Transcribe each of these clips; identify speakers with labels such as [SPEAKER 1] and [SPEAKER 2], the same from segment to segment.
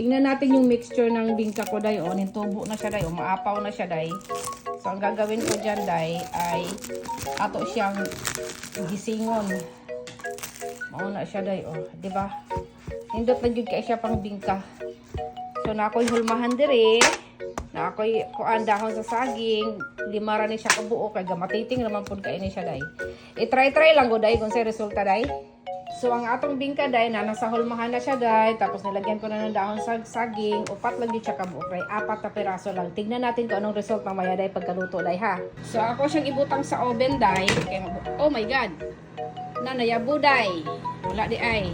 [SPEAKER 1] Tingnan natin yung mixture ng bingka ko, day. O, nintubo na siya, day. O, maapaw na siya, day. So, ang gagawin ko dyan, day, ay ato siyang gisingon. Mauna siya, day. O, di ba? Hindot na yun kaya siya pang bingka. So, na ako'y hulmahan dire. Na ako'y kuan dahon sa saging. Lima ra ni siya kabuo. Kaya gamatiting naman po kainin siya, day. I-try-try lang ko, day, kung sa resulta, day. So, ang atong bingka, day, na nasa hulmahan na siya, day. Tapos, nilagyan ko na ng dahon sa saging. Upat lang yun siya kabuo. Kaya apat na piraso lang. Tignan natin kung anong result mamaya, day, pagkaluto, day, ha. So, ako siyang ibutang sa oven, day. Mabu- oh my God. Na, nayabu, day. Wala, di ay.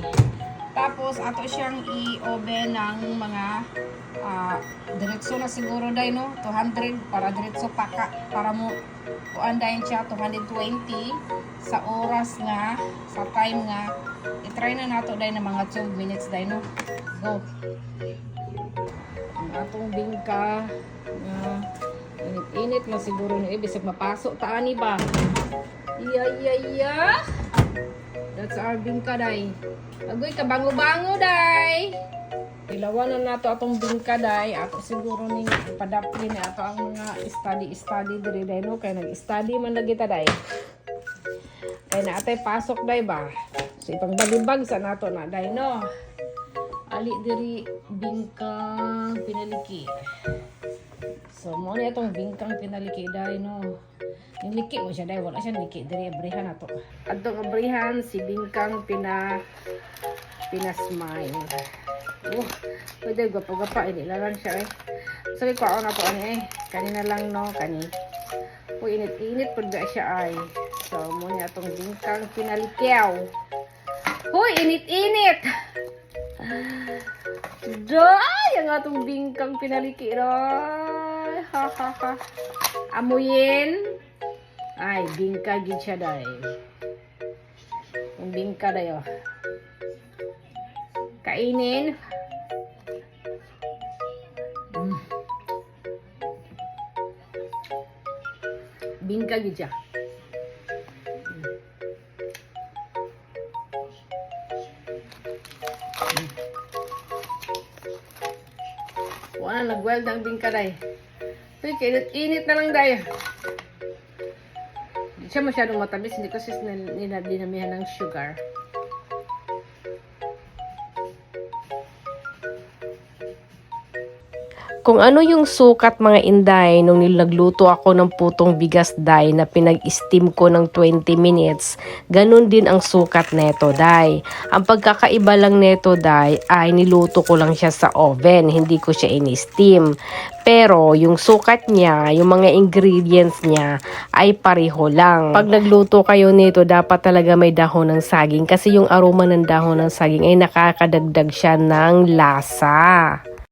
[SPEAKER 1] Tapos, ato siyang i-oven ng mga ah, diretso na siguro day no? 200 para diretso paka para mo kuan siya 220 sa oras nga sa time nga. I-try na nato day na mga 12 minutes day no? Go. Ang atong bingka nga init-init na siguro ni ibig mapasok ta ani ba? Iya iya iya That's our bingka, day. Agoy, kabango-bango, day. Ilawan na nato atong bingka, day. Ato siguro ning padapli ni ato ang mga study-study diri, day, no? Kaya nag-study man na kita, day. Kaya na atay pasok, day, ba? So, ipang balibag sa nato na, day, no? Ali diri bingka pinaliki. So, mo na itong bingkang pinaliki, day, no? Yung liki mo siya, day. Wala siya liki. Diri, abrihan na to. Atong abrihan, si bingkang pina pinasmile. Oh, pwede gwapo-gapa. Hindi na lang siya, eh. Sabi ko, ako na po, ano, eh. Kanina lang, no? Kani. Oh, init-init po ba siya, ay. So, mo niya itong bingkang pinalikyaw. Hoy, init-init! Day! Ang atong bingkang pinaliki, day. Ha, ha, ha. Amuyin. Ay, bingka gid siya day. Yung bingka dayo. Kainin. Mm. Bingka gid siya. Mm. Wala nag-weld ang bingka day. Uy, init na lang day. Hindi siya masyadong matamis, hindi kasi nil- nila dinamihan ng sugar.
[SPEAKER 2] Kung ano yung sukat mga inday nung nilagluto ako ng putong bigas day na pinag-steam ko ng 20 minutes, ganun din ang sukat neto day. Ang pagkakaiba lang neto day ay niluto ko lang siya sa oven, hindi ko siya in-steam. Pero yung sukat niya, yung mga ingredients niya ay pareho lang. Pag nagluto kayo nito, dapat talaga may dahon ng saging kasi yung aroma ng dahon ng saging ay nakakadagdag siya ng lasa.